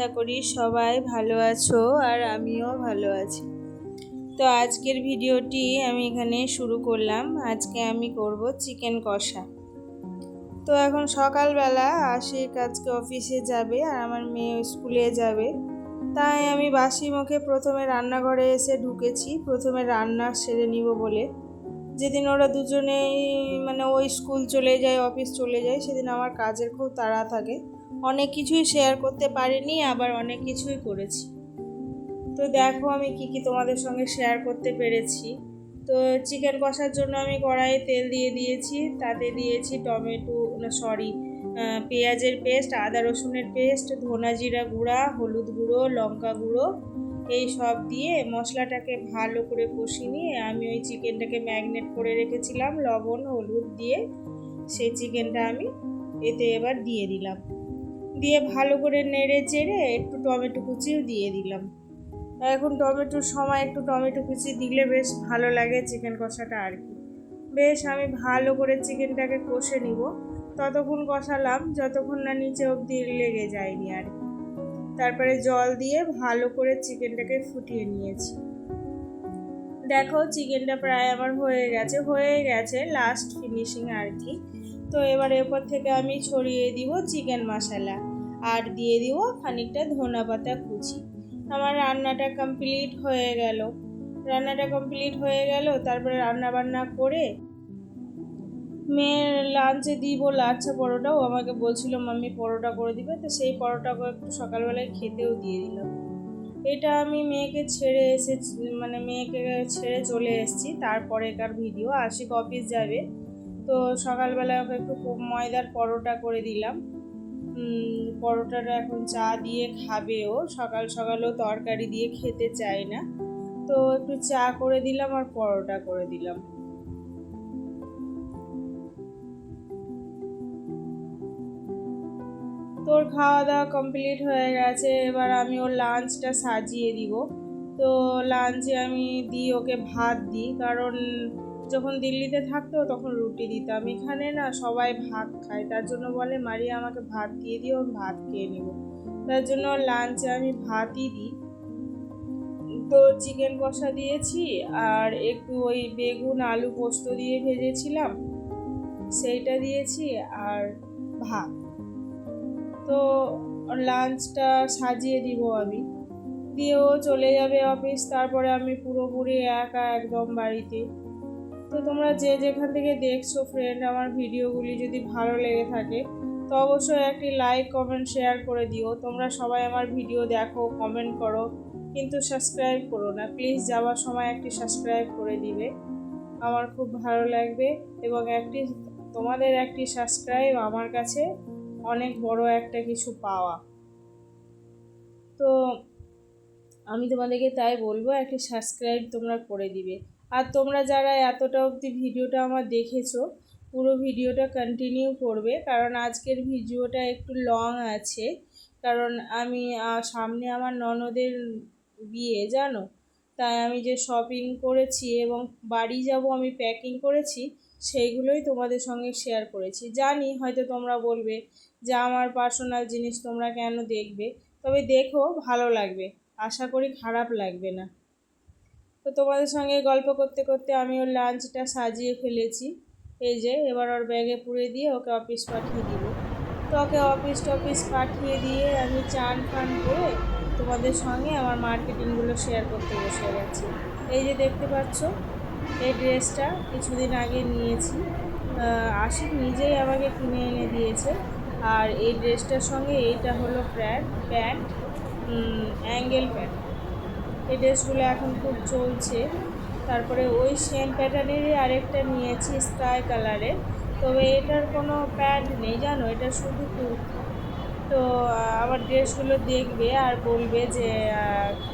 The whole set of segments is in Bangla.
আশা করি সবাই ভালো আছো আর আমিও ভালো আছি। তো আজকের ভিডিওটি আমি এখানে শুরু করলাম। আজকে আমি করব চিকেন কষা। তো এখন সকালবেলা আশিক আজকে অফিসে যাবে আর আমার মেয়ে স্কুলে যাবে। তাই আমি বাসি মুখে প্রথমে রান্নাঘরে এসে ঢুকেছি। প্রথমে রান্না সেরে নিব বলে। যেদিন ওরা দুজনেই মানে ওই স্কুল চলে যায়, অফিস চলে যায়, সেদিন আমার কাজের খুব তাড়া থাকে। অনেক কিছুই শেয়ার করতে পারিনি, আবার অনেক কিছুই করেছি। তো দেখো আমি কি কি তোমাদের সঙ্গে শেয়ার করতে পেরেছি। তো চিকেন কষার জন্য আমি কড়াইয়ে তেল দিয়ে দিয়েছি, তাতে দিয়েছি টমেটো, না সরি পেঁয়াজের পেস্ট আদা রসুনের পেস্ট ধনা জিরা গুঁড়া, হলুদ গুঁড়ো, লঙ্কা গুঁড়ো, এই সব দিয়ে মশলাটাকে ভালো করে কষিয়ে নিয়ে আমি ওই চিকেনটাকে ম্যাগনেট করে রেখেছিলাম, লবণ, হলুদ দিয়ে। সেই চিকেনটা আমি এতে এবার দিয়ে দিলাম। দিয়ে ভালো করে নেড়ে চেড়ে একটু টমেটো কুচিও দিয়ে দিলাম। এখন টমেটোর সময় একটু টমেটো কুচি দিলে বেশ ভালো লাগে চিকেন কষাটা আর কি। বেশ আমি ভালো করে চিকেনটাকে কষে নিব। ততক্ষণ কষালাম, যতক্ষণ না নিচে অবধি লেগে যায়নি আর কি। তারপরে জল দিয়ে ভালো করে চিকেনটাকে ফুটিয়ে নিয়েছি। দেখো চিকেনটা প্রায় আমার হয়ে গেছে হয়ে গেছে লাস্ট ফিনিশিং আর কি। তো এবার এরপর থেকে আমি ছড়িয়ে দিব চিকেন মশলা। আর দিয়ে দিব খানিকটা ধনা পাতা কুচি। আমার রান্নাটা কমপ্লিট হয়ে গেল। রান্নাটা কমপ্লিট হয়ে গেল, তারপরে রান্না বান্না করে মেয়ের লাঞ্চে দিব লাচ্ছা পরোটাও। আমাকে বলছিল, মাম্মি, পরোটা করে দিবে। তো সেই পরোটাকে একটু সকালবেলায় খেতেও দিয়ে দিলাম এটা আমি মেয়েকে ছেড়ে এসে মানে মেয়েকে ছেড়ে চলে এসেছি। তারপরে তারপরেকার ভিডিও আশিক অফিস যাবে। তো সকালবেলায় ওকে একটু ময়দার পরোটা করে দিলাম। পরোটাটা এখন চা দিয়ে খাবে ও সকাল সকালও তরকারি দিয়ে খেতে চায় না। তো একটু চা করে দিলাম আর পরোটা করে দিলাম। তোর খাওয়া দাওয়া কমপ্লিট হয়ে গেছে, এবার আমি ওর লাঞ্চটা সাজিয়ে দিব। তো লাঞ্চে আমি দিই, ওকে ভাত দিই, কারণ যখন দিল্লিতে থাকতো তখন রুটি দিতাম। এখানে না সবাই ভাত খায়, তার জন্য বলে মারিয়া আমাকে ভাত দিয়ে দিও ভাত খেয়ে নিব। তার জন্য লাঞ্চে আমি ভাতই দিই। তো চিকেন কষা দিয়েছি আর একটু ওই বেগুন, আলু পোস্ত দিয়ে ভেজেছিলাম। সেইটা দিয়েছি আর ভাত। তো লাঞ্চটা সাজিয়ে দিব আমি। দিয়েও চলে যাবে অফিস তারপরে আমি পুরোপুরি একা একদম বাড়িতে। তো তোমরা যে যেখান থেকে দেখছ ফ্রেন্ড আমার ভিডিওগুলি যদি ভালো লেগে থাকে, তো অবশ্যই একটি লাইক কমেন্ট শেয়ার করে দিও। তোমরা সবাই আমার ভিডিও দেখো কমেন্ট করো, কিন্তু সাবস্ক্রাইব করো না। প্লিজ যাওয়ার সময় একটি সাবস্ক্রাইব করে দিবে। আমার খুব ভালো লাগবে এবং একটি, তোমাদের একটি সাবস্ক্রাইব আমার কাছে অনেক বড় একটা কিছু পাওয়া। তো আমি তোমাদেরকে তাই বলব, একটি সাবস্ক্রাইব তোমরা করে দিবে। আর তোমরা যারা এতটা অবধি ভিডিওটা আমার দেখেছ, পুরো ভিডিওটা কন্টিনিউ করবে, কারণ আজকের ভিডিওটা একটু লং আছে। কারণ আমি সামনে আমার ননদের বিয়ে, জানো? তাই আমি যে শপিং করেছি এবং বাড়ি যাব আমি প্যাকিং করেছি, সেইগুলোই তোমাদের সঙ্গে শেয়ার করেছি। জানি, হয়তো তোমরা বলবে যে আমার পার্সোনাল জিনিস তোমরা কেন দেখবে? তবে দেখো, ভালো লাগবে। আশা করি খারাপ লাগবে না। তো তোমাদের সঙ্গে গল্প করতে করতে আমি ওর লাঞ্চটা সাজিয়ে ফেলেছি। এই যে, এবার ওর ব্যাগে পুড়ে দিয়ে ওকে অফিস পাঠিয়ে দিব। তো ওকে অফিস টফিস পাঠিয়ে দিয়ে আমি চান ফান করে তোমাদের সঙ্গে আমার মার্কেটিংগুলো শেয়ার করতে বসে গেছি। এই যে দেখতে পাচ্ছ, এই ড্রেসটা কিছুদিন আগে নিয়েছি। আশিক নিজেই আমাকে কিনে এনে দিয়েছে। আর এই ড্রেসটার সঙ্গে এইটা হলো প্যান্ট প্যান্ট অ্যাঙ্গেল প্যান্ট এই ড্রেসগুলো এখন খুব চলছে। তারপরে ওই সেম প্যাটার্নেরই আরেকটা নিয়েছি স্কাই কালারের তবে এটার কোনো প্যান্ট নেই, জানো? এটা শুধু কুর্তি। তো আমার ড্রেসগুলো দেখবে আর বলবে যে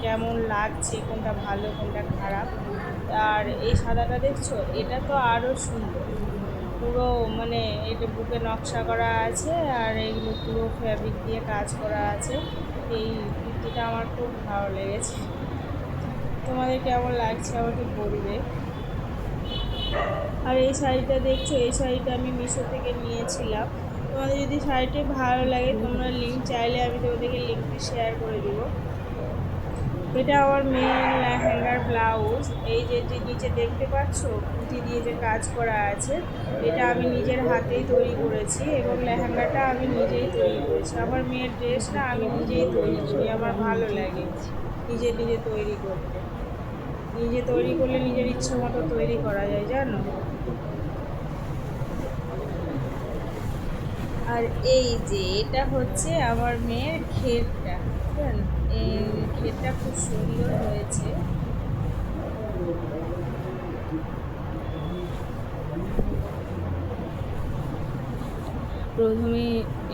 কেমন লাগছে, কোনটা ভালো, কোনটা খারাপ। আর এই সাদাটা দেখছ? এটা তো আরও সুন্দর। পুরো মানে এটা বুকে নকশা করা আছে আর এইগুলো পুরো ফ্যাব্রিক দিয়ে কাজ করা আছে। এই কুর্তিটা আমার খুব ভালো লেগেছে। তোমাদের কেমন লাগছে আমাকে বলবে? আর এই শাড়িটা দেখছ, এই শাড়িটা আমি মিশো থেকে নিয়েছিলাম। তোমাদের যদি শাড়িটি ভালো লাগে, তোমরা লিঙ্ক চাইলে আমি তোমাদেরকে লিঙ্কটি শেয়ার করে দিব। এটা আমার মেয়ের লেহেঙ্গার ব্লাউজ এই যে যে নিচে দেখতে পাচ্ছ পুঁথি দিয়ে যে কাজ করা আছে, এটা আমি নিজের হাতেই তৈরি করেছি এবং লেহেঙ্গাটা আমি নিজেই তৈরি করেছি। আমার মেয়ের ড্রেসটা আমি নিজেই তৈরি করি, আমার ভালো লাগে নিজে নিজে তৈরি করতে। নিজে তৈরি করলে নিজের ইচ্ছে মতো তৈরি করা যায়, জানো? আর এই যে, এটা হচ্ছে আমার মেয়ের ক্ষেতটা এই ঘেরটা খুব সুন্দর হয়েছে। প্রথমে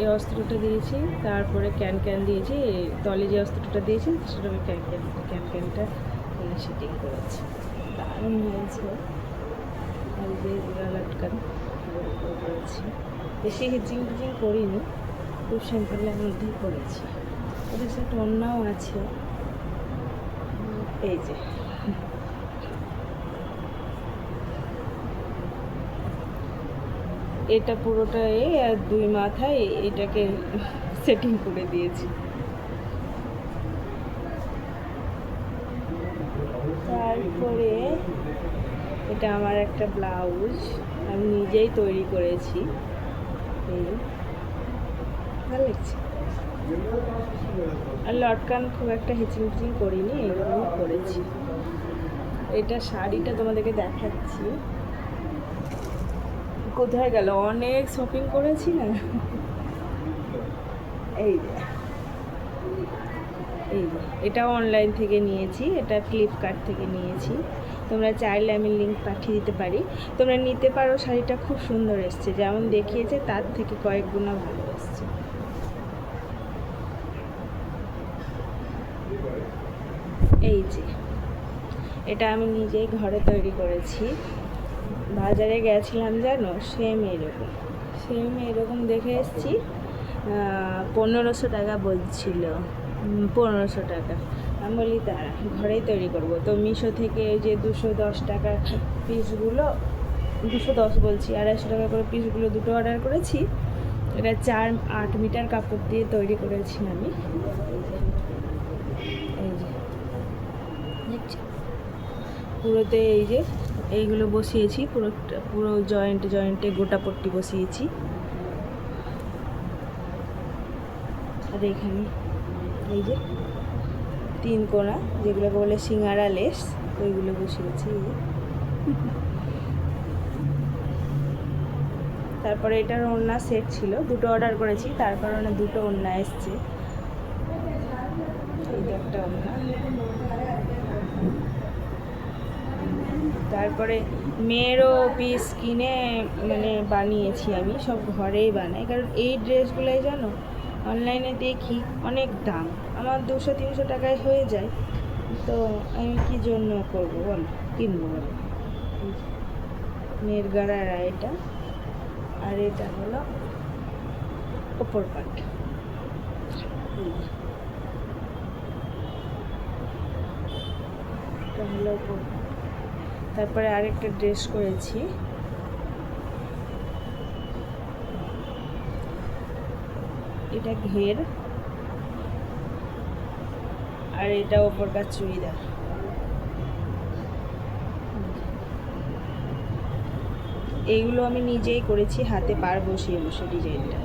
এই অস্ত্রটা দিয়েছি, তারপরে ক্যান ক্যান দিয়েছি তলে যে অস্ত্রটা দিয়েছি সেটা ক্যান ক্যান ক্যান ক্যানটা সেটিং করেছি। দারুণ হয়েছে। আর করেছি। বেশি হিজিং টিচিং করিনি, খুব সিম্পলের মধ্যেই করেছি। ওদের সাথে অন্যও আছে। এই যে। এটা পুরোটা পুরোটাই, আর দুই মাথায় এটাকে সেটিং করে দিয়েছি তারপরে এটা আমার একটা ব্লাউজ। আমি নিজেই তৈরি করেছি। এই। ভালো লাগছে। আর লটকান খুব একটা হিচিং হিচিং করিনি আমি করেছি। এটা শাড়িটা তোমাদেরকে দেখাচ্ছি। কোথায় গেল? অনেক শপিং করেছি না? এই এই যে। এটা অনলাইন থেকে নিয়েছি, এটা ফ্লিপকার্ট থেকে নিয়েছি। তোমরা চাইলে আমি লিঙ্ক পাঠিয়ে দিতে পারি। তোমরা নিতে পারো, শাড়িটা খুব সুন্দর এসছে। যেমন দেখিয়েছে, তার থেকে কয়েক গুণা ভালো এসছে। এই যে, এটা আমি নিজেই ঘরে তৈরি করেছি। বাজারে গেছিলাম জানো? সেম এরকম। সেম এরকম দেখে এসছি। পনেরোশো টাকা বলছিল। পনেরোশো টাকা। আমি বলি তারা ঘরেই তৈরি করব। তো মিশো থেকে যে দুশো দশ টাকা পিসগুলো, দুশো দশ বলছি, আড়াইশো টাকা করে পিসগুলো দুটো অর্ডার করেছি। এটা চার আট মিটার কাপড় দিয়ে তৈরি করেছি আমি। এই যে পুরোতে এই যে, এইগুলো বসিয়েছি, পুরো পুরো জয়েন্টে জয়েন্টে গোটা পট্টি বসিয়েছি। আর এখানে এই যে তিন কোনা, যেগুলোকে বলে সিঙ্গারা লেস, ওইগুলো বসিয়েছি তারপরে এটার ওড়না সেট ছিল, দুটো অর্ডার করেছি, তার কারণে দুটো ওড়না এসছে। একটা ওড়না। তারপরে মেয়েরও পিস কিনে মানে বানিয়েছি আমি, সব ঘরেই বানাই, কারণ এই ড্রেসগুলোই জানো অনলাইনে দেখি অনেক দাম। আমার দুশো, তিনশো টাকায় হয়ে যায়। তো আমি কি জন্য করব বলো? কিনবো বলো? মেয়ের গাড়ারা এটা আর এটা হলো ওপর পাট এটা তারপরে আরেকটা ড্রেস করেছি। এটা ঘের। আর এটা ওপরকার চুড়িদার। এইগুলো আমি নিজেই করেছি, হাতে পার বসিয়ে বসে ডিজাইনটা।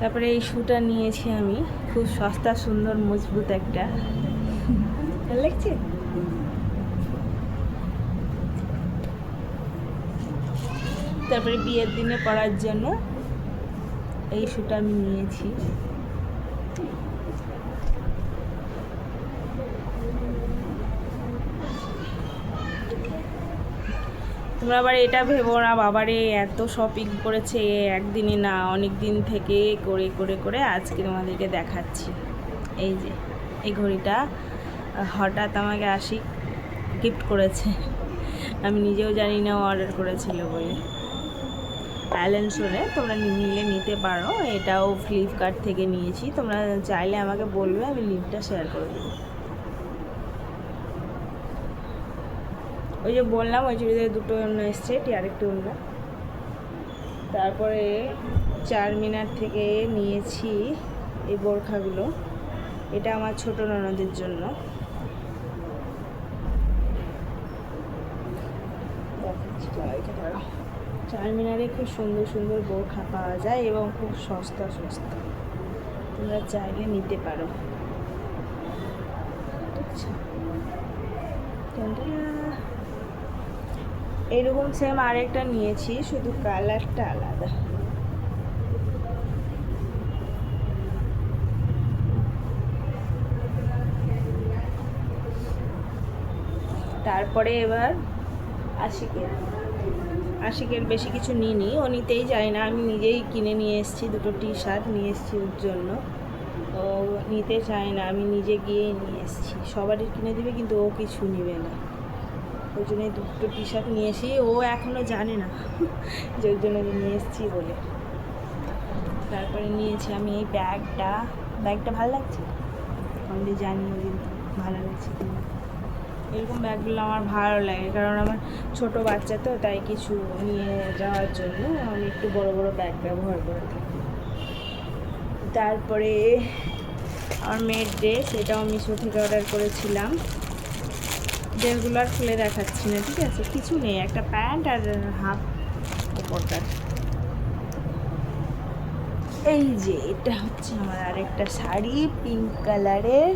তারপরে এই শুটা নিয়েছি আমি, খুব সস্তা, সুন্দর, মজবুত একটা। লাগছে? তারপরে বিয়ের দিনে পরার জন্য এই শুটা আমি নিয়েছি। তোমরা আবার এটা ভেবো না, বাবারে, এত শপিং করেছে একদিনে না, অনেক দিন থেকে করে করে করে আজকে তোমাদেরকে দেখাচ্ছি। এই যে, এই ঘড়িটা, হঠাৎ আমাকে আসি গিফট করেছে। আমি নিজেও জানি না অর্ডার করেছিল বলে। অ্যালেন্সোরে তোমরা নিলে নিতে পারো। এটাও ফ্লিপকার্ট থেকে নিয়েছি। তোমরা চাইলে আমাকে বলবে, আমি লিঙ্কটা শেয়ার করে দেবো। ওই যে বললাম, ওই চুড়িদার দুটো অন্য এসছে এটি আরেকটু অন্য। তারপরে চার মিনার থেকে নিয়েছি এই বোরখাগুলো। এটা আমার ছোট ননদের জন্য। দেখাচ্ছি সবাইকে দাঁড়াও। চার মিনারে খুব সুন্দর সুন্দর বোরখা পাওয়া যায় এবং খুব সস্তা সস্তা। তোমরা চাইলে নিতে পারো। আচ্ছা। এরকম সেম আরেকটা নিয়েছি, শুধু কালারটা আলাদা। তারপরে এবার আসি আশিকের আশিকের বেশি কিছু নিইনি। ও নিতেই যায় না। আমি নিজেই কিনে নিয়ে এসেছি দুটো টি শার্ট নিয়ে এসেছি ওর জন্য। ও নিতে চায় না। আমি নিজে গিয়ে নিয়ে এসেছি। সবারই কিনে দিবে, কিন্তু ও কিছু নেবে না। ওই জন্য দুটো টি শার্ট নিয়ে এসি ও এখনও জানে না যে ওই জন্য নিয়ে এসেছি বলে। তারপরে নিয়েছি আমি এই ব্যাগটা। ব্যাগটা ভালো লাগছে? আমি জানিও কিন্তু ভালো লাগছে কিনা। এরকম ব্যাগগুলো আমার ভালো লাগে। কারণ আমার ছোট বাচ্চা তো, তাই কিছু নিয়ে যাওয়ার জন্য আমি একটু বড় বড় ব্যাগ ব্যবহার করে থাকি। তারপরে আমার মেয়ের ড্রেস, এটাও মিশো থেকে অর্ডার করেছিলাম। ড্রেসগুলো আর খুলে দেখাচ্ছি না, ঠিক আছে? কিছু নেই, একটা প্যান্ট আর হাফ উপরটা এই যে, এটা হচ্ছে আমার আরেকটা শাড়ি, পিঙ্ক কালারের।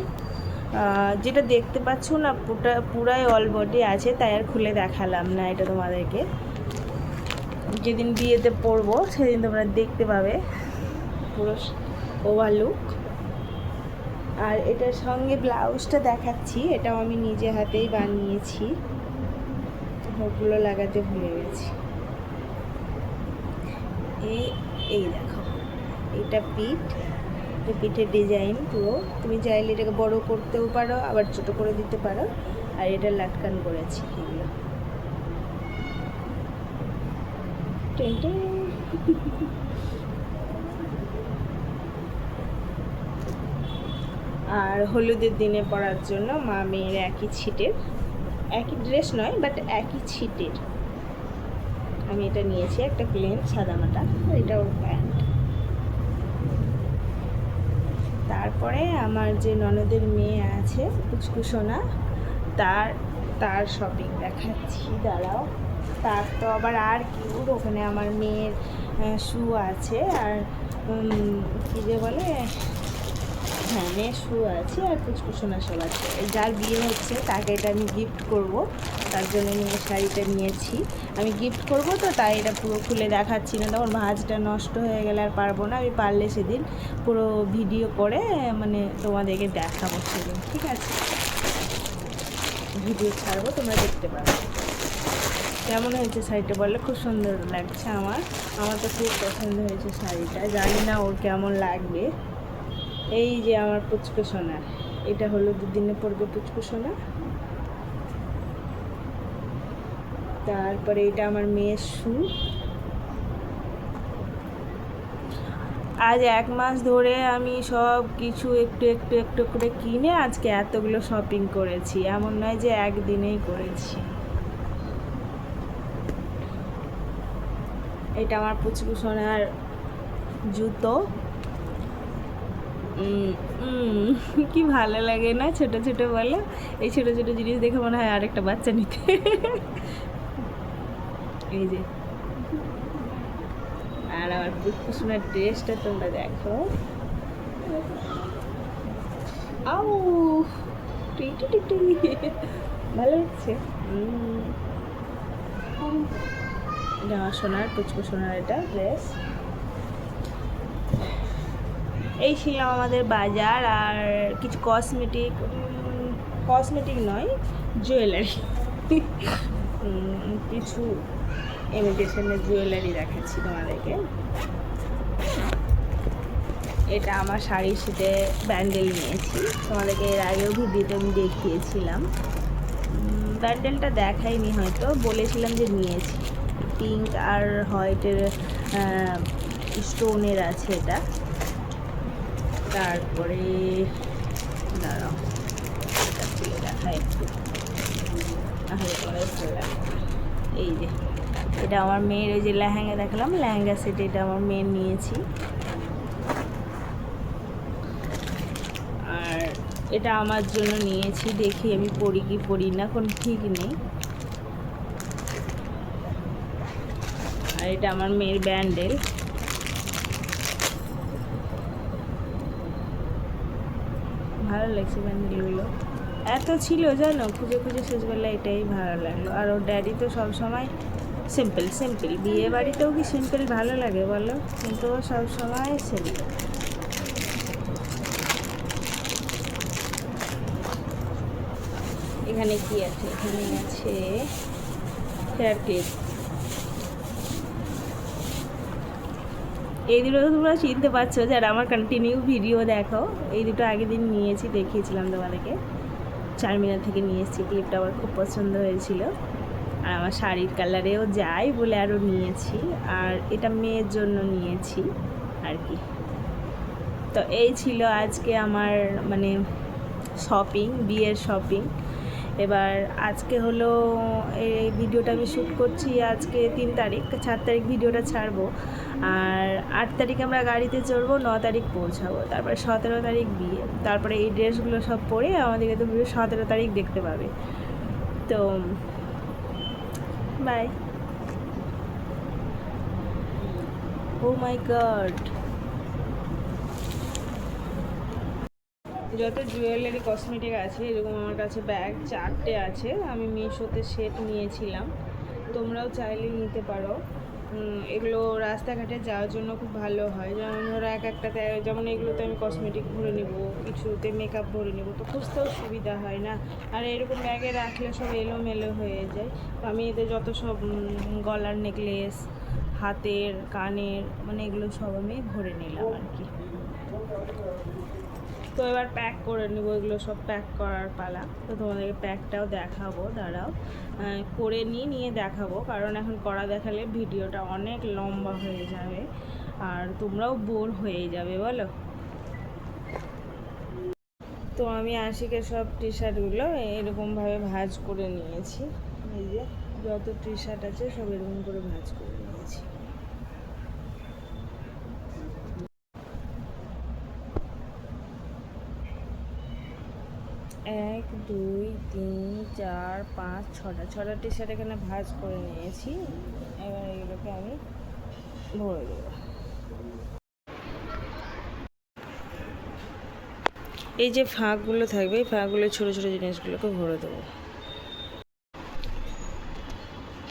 যেটা দেখতে পাচ্ছ না পুরা পুরাই অল বডি আছে, তাই আর খুলে দেখালাম না এটা তোমাদেরকে। যেদিন বিয়েতে পরবো, সেদিন তোমরা দেখতে পাবে পুরো ওভার লুক আর এটার সঙ্গে ব্লাউজটা দেখাচ্ছি, এটাও আমি নিজে হাতেই বানিয়েছি। ওগুলো লাগাতে ভুলে গেছি। এই এই দেখো, এটা পিঠ। এটা পিঠের ডিজাইন পুরো তুমি চাইলে এটাকে বড় করতেও পারো, আবার ছোট করে দিতে পারো। আর এটা লাটকান করেছি এগুলো। আর হলুদের দিনে পরার জন্য মা মেয়ের একই ছিটের, একই ড্রেস নয় বাট একই ছিটের। আমি এটা নিয়েছি, একটা প্লেন সাদামাটা আর এটা ওর প্যান্ট তারপরে আমার যে ননদের মেয়ে আছে কুচকুসোনা তার তার শপিং দেখাচ্ছি, দাঁড়াও। তার তো আবার আর কি ওখানে আমার মেয়ের শু আছে, আর কি যে বলে? হ্যাঁ মেয়ের শু আছে, আর কুচকুসোনা সব আছে। যার বিয়ে হচ্ছে, তাকে এটা আমি গিফট করব। তার জন্য মেয়ের শাড়িটা নিয়েছি। আমি গিফট করব তো, তাই এটা পুরো খুলে দেখাচ্ছি না। তখন ভাঁজটা নষ্ট হয়ে গেলে আর পারব না, আমি পারলে সেদিন পুরো ভিডিও করে মানে তোমাদেরকে দেখাবো সেদিন, ঠিক আছে? ভিডিও ছাড়বো, তোমরা দেখতে পারো। কেমন হয়েছে শাড়িটা বললে খুব সুন্দর লাগছে আমার। আমার তো খুব পছন্দ হয়েছে শাড়িটা, জানি না ওর কেমন লাগবে। এই যে আমার পুচকু সোনা, এটা হলো দুদিনে পড়বে পুচকু সোনা। তারপরে এটা আমার মেয়ের শু। আজ এক মাস ধরে আমি সব কিছু একটু একটু একটু করে কিনে আজকে এতগুলো শপিং করেছি। এমন নয় যে একদিনেই করেছি। এটা আমার পুচকু সোনার জুতো কি ভালো লাগে না? ছোট ছোট বলো। এই ছোট ছোট জিনিস দেখে মনে হয় আরেকটা বাচ্চা নিতে। এই যে। আর আমার পুষ্কুসুনার ড্রেসটা তোমরা দেখো। আউ টিটি টিটি ভালো লাগছে? আমার সোনার, পুচকু সোনার এটা ড্রেস এই ছিল আমাদের বাজার, আর কিছু কসমেটিক কসমেটিক নয় জুয়েলারি কিছু ইমিটেশনের জুয়েলারি দেখাচ্ছি তোমাদেরকে। এটা আমার শাড়ির সাথে ব্যান্ডেল নিয়েছি। তোমাদেরকে এর আগেও ভিডিওতে আমি দেখিয়েছিলাম। ব্যান্ডেলটা দেখাইনি হয়তো, বলেছিলাম যে নিয়েছি। পিঙ্ক আর হোয়াইটের স্টোনের আছে এটা। তারপরে, দাঁড়াও দেখা একটু। এই যে এটা আমার মেয়ের, ওই যে লেহেঙ্গা দেখালাম, লেহেঙ্গা সেট এটা আমার মেয়ের নিয়েছি। আর এটা আমার জন্য নিয়েছি, দেখি আমি পড়ি কি পড়ি না কোনো ঠিক নেই। আর এটা আমার মেয়ের ব্যান্ডেল। ভালো লাগছে ব্যান্ডেলগুলো। এত ছিল জানো খুঁজে খুঁজে শেষবেলা এটাই ভালো লাগল। আর ওর ড্যাডি তো সবসময় সিম্পল সিম্পল। বিয়ে বাড়িতেও কি সিম্পল ভালো লাগে বলো? কিন্তু ও সবসময় সিম্পল। এখানে কি আছে? এখানে আছে হেয়ার ক্লিপ এই দুটো তোমরা চিনতে পারছ যারা আমার কন্টিনিউ ভিডিও দেখো। এই দুটো আগের দিন নিয়েছি, দেখিয়েছিলাম তোমাদেরকে। চারমিনার থেকে নিয়ে এসেছি। ক্লিপটা আমার খুব পছন্দ হয়েছিল। আর আমার শাড়ির কালারেও যাই বলে আরও নিয়েছি। আর এটা মেয়ের জন্য নিয়েছি আর কি। তো এই ছিল আজকে আমার মানে শপিং বিয়ের শপিং এবার আজকে হলো এই ভিডিওটা আমি শ্যুট করছি আজকে তিন তারিখ চার তারিখ ভিডিওটা ছাড়বো। আর আট তারিখ আমরা গাড়িতে চড়বো, ন তারিখ পৌঁছাবো। তারপরে সতেরো তারিখ বিয়ে। তারপরে এই ড্রেসগুলো সব পরে আমাদেরকে তো সতেরো তারিখ দেখতে পাবে। তো বাই ও মাই গড যত জুয়েলারি কসমেটিক আছে, এরকম আমার কাছে ব্যাগ চারটে আছে। আমি মিশোতে সেট নিয়েছিলাম। তোমরাও চাইলে নিতে পারো। এগুলো রাস্তাঘাটে যাওয়ার জন্য খুব ভালো হয়। যেমন ধরো এক একটাতে যেমন এগুলোতে আমি কসমেটিক ভরে নেব, কিছুতে মেকআপ ভরে নেব, তো খুঁজতেও সুবিধা হয় না। আর এরকম ব্যাগে রাখলে সব এলোমেলো হয়ে যায়। তো আমি এতে যত সব গলার নেকলেস হাতের, কানের মানে এগুলো সব আমি ভরে নিলাম আর কি। তো এবার প্যাক করে নেব, এগুলো সব প্যাক করার পালা। তো তোমাদেরকে প্যাকটাও দেখাবো, দাঁড়াও। করে নিয়ে নিয়ে দেখাবো, কারণ এখন করা দেখালে ভিডিওটা অনেক লম্বা হয়ে যাবে, আর তোমরাও বোর হয়ে যাবে, বলো। তো আমি আশিকের সব টি শার্টগুলো এরকমভাবে ভাঁজ করে নিয়েছি। এই যে, যত টি শার্ট আছে সব এরকম করে ভাঁজ করে নিয়েছি। এক, দুই, তিন, চার, পাঁচ, ছটা। ছটা টি শার্ট এখানে ভাজ করে নিয়েছি। এবার এগুলোকে আমি ভরে দেবো। এই যে ফাঁকগুলো থাকবে, এই ফাঁকগুলো ছোটো ছোটো জিনিসগুলোকে ভরে দেবো।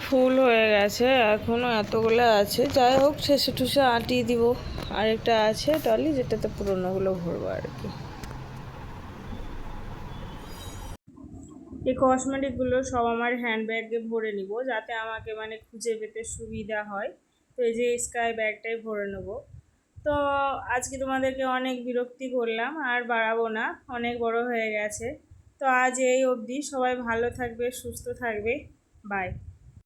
ফুল হয়ে গেছে এখনও এতগুলো আছে। যাই হোক, শেষে ঠুসে আটিয়ে দিব। আরেকটা আছে টলি যেটাতে পুরোনোগুলো ভরবো আর কি। এই কসমেটিকগুলো সব আমার হ্যান্ডব্যাগে ভরে নিব, যাতে আমাকে মানে খুঁজে পেতে সুবিধা হয়। তো এই যে স্কাই ব্যাগটাই ভরে নেব। তো আজকে তোমাদেরকে অনেক বিরক্তি করলাম, আর বাড়াবো না, অনেক বড় হয়ে গেছে। তো আজ এই অবধি, সবাই ভালো থাকবে, সুস্থ থাকবে বাই